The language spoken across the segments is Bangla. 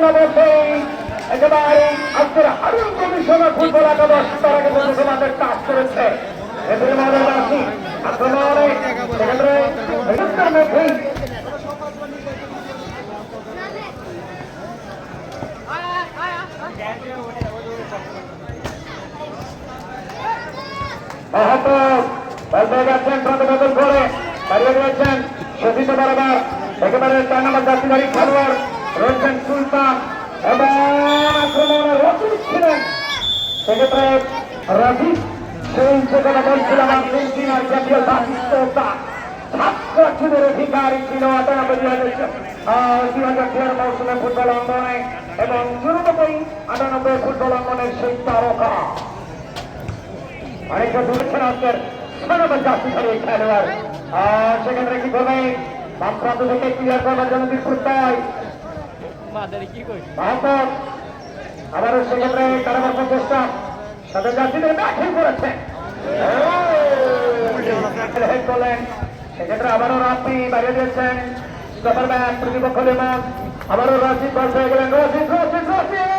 ঘটনা বলছে একেবারে আজকের হারুন কমিশনার ফুটবল একাদশ তার আগে বন্ধু আমাদের কাজ করেছে। এদের রাখি আক্রমণে সেক্ষেত্রে মুহূর্তের মধ্যেই মাহাতো বলতে চার নম্বর জাতিবাড়ি খেলোয়াড়। রয়েছেন সুলতান এবং আক্রমণে রফিক ছিলেন। সেক্ষেত্রে রফিক সেই কথা বলছিলাম আর্জেন্টিনার জাতীয় দায়িত্বতা ছাত্রার্থীদের অধিকারী ছিল আটানব্বই দুই হাজার দুই হাজার তেরো মৌসুমে ফুটবল অঙ্গনে এবং চুরানব্বই আটানব্বই ফুটবল অঙ্গনের সেই তারকা। অনেকটা দূরেছেন আজকের সনবের জাতিধারী এই খেলোয়াড় সেক্ষেত্রে কি করবে? বাম প্রান্ত থেকে ক্লিয়ার করবার জন্য বিপুল আবারও সেক্ষেত্রে কারাবার প্রচেষ্টা তাদের যাত্রীদের ব্যাখ্যা করেছেন হেড করলেন। সেক্ষেত্রে আবারও রাত্রি বাড়িয়ে দিয়েছেন। স্টপার ব্যাক প্রতিপক্ষ লেমন। আবারও রাশিদ বল হয়ে গেলেন। রশিদ রশিদ রশিদ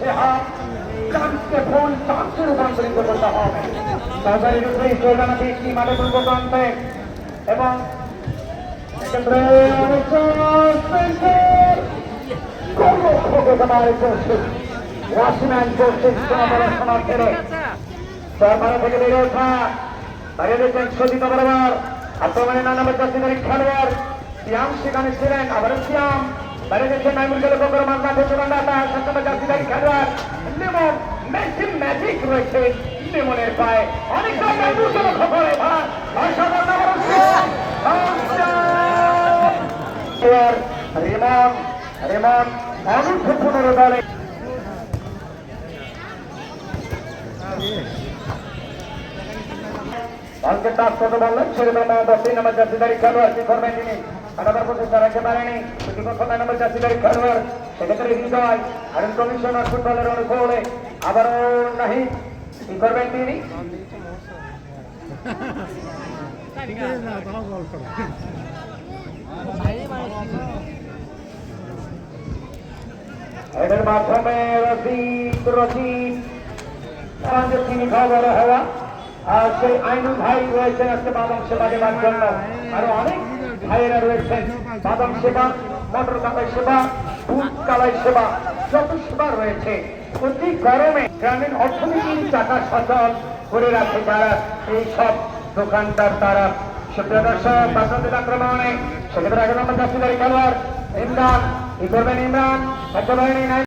সে হাফ চান্সকে ফুল চান্সে রূপান্তরিত করতে হবে। সরকারি রূপে জোরদানা বৃষ্টি মাঠে পূর্ব প্রান্তে এবং ওয়াশম্যান করছে পড়াশোনা ছেড়ে সরকার থেকে বেড়ে ওঠা। বাইরে দিয়েছেন সজিত বরাবর। আক্রমণে খেলোয়াড়। তার লিমনের পায়ে অনেক জায়গায় দুশো লক্ষ করে রিমন রিমন অনূর্ধ্ব পনেরো দলে। আজকে তার কত বললেন ছেড়ে দেওয়া দশ তিন নম্বর জাতিদারি খেলোয়াড়, কি করবেন তিনি? আনাবার প্রচেষ্টা রাখতে আবারও নাহি কি এদের মাধ্যমে রশিদ আমাদের তিনি খবর হওয়া, আর সেই আইনুল ভাই রয়েছেন আজকে বাদাম সেবা দেওয়ার জন্য। আরও অনেক ভাইয়েরা রয়েছেন। বাদাম সেবা মোটর কালাই সেবা, দুধ কালাই সেবা, যত সেবা রয়েছে। অতি গরমে গ্রামীণ অর্থনীতির টাকা সচল করে রাখে তারা। এই সব দোকানদার তারা। সুপ্রিয় আক্রমণে সেক্ষেত্রে আগে নম্বর জাতীয় খেলোয়াড়। ইমরান, কি করবেন ইমরান?